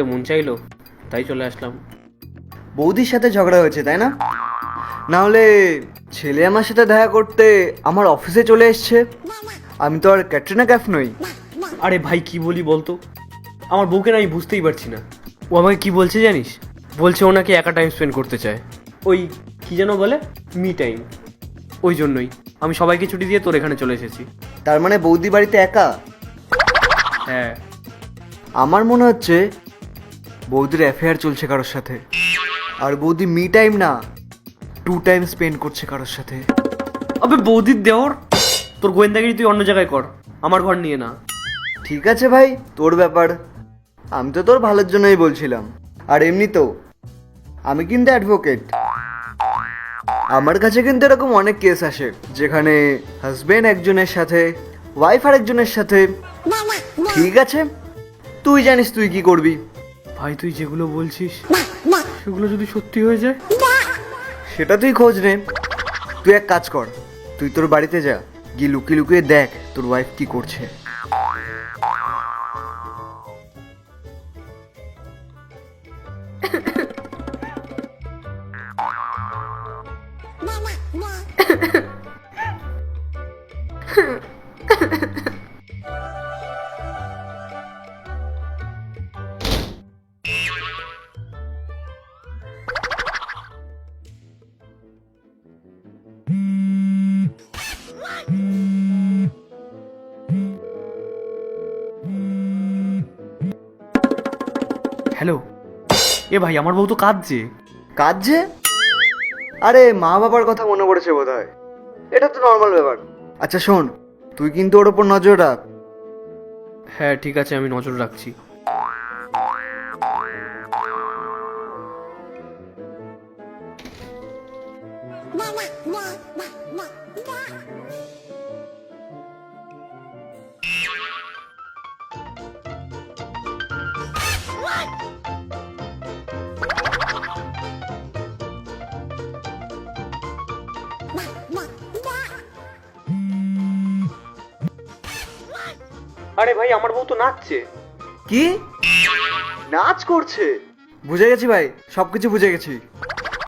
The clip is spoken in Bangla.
দেখতে মন চাইলো তাই চলে আসলাম। বৌদির সাথে ঝগড়া হয়েছে তাই না? না হলে ছেলে আমার সাথে দেখা করতে আমার অফিসে চলে এসছে। আমি তো আর ক্যাটরিনা ক্যাফ নই। আরে ভাই কি বলি বলতো? আমার বউকে না আমি বুঝতেই পারছি না। ও আমাকে কি বলছে জানিস? বলছে ওনাকে একা টাইম স্পেন্ড করতে চায়। ওই কি যেন বলে? মি টাইম ওই জন্যই। আমি সবাইকে ছুটি দিয়ে তোর এখানে চলে এসেছি। তার মানে বৌদি বাড়িতে একা? হ্যাঁ। আমার মনে হচ্ছে বৌদির অ্যাফেয়ার চলছে কারোর সাথে। আর বৌদি মি টাইম না টু টাইম স্পেন্ড করছে কারোর সাথে। আবে বৌদির দেওর তোর গোয়েন্দাগিরি তুই অন্য জায়গায় কর আমার ঘর নিয়ে না। ঠিক আছে ভাই তোর ব্যাপার। আমি তো তোর ভালোর জন্যই বলছিলাম। আর এমনি তো আমি কিন্তু অ্যাডভোকেট আমার কাছে কিন্তু এরকম অনেক কেস আসে যেখানে হাজবেন্ড একজনের সাথে ওয়াইফ আরেকজনের সাথে। ঠিক আছে? তুই জানিস তুই কি করবি। ভাই তুই যেগুলো বলছিস সেগুলো যদি সত্যি হয়ে যায় সেটা তুই খোঁজ নে। তুই এক কাজ কর তুই তোর বাড়িতে যা গিয়ে লুকিয়ে লুকিয়ে দেখ তোর ওয়াইফ কি করছে। হ্যালো? এ ভাই আমার বউ তো কাঁদছে। কাজ যে আরে মা বাবার কথা মনে পড়েছে বোধ হয় এটা তো নর্মাল ব্যাপার। আচ্ছা শোন তুই কিন্তু ওর ওপর নজর রাখ। হ্যাঁ ঠিক আছে আমি নজর রাখছি। আরে ভাই আমার বউ তো নাচছে। কি? নাচ করছে। বুঝে গেছি ভাই সবকিছু বুঝে গেছি।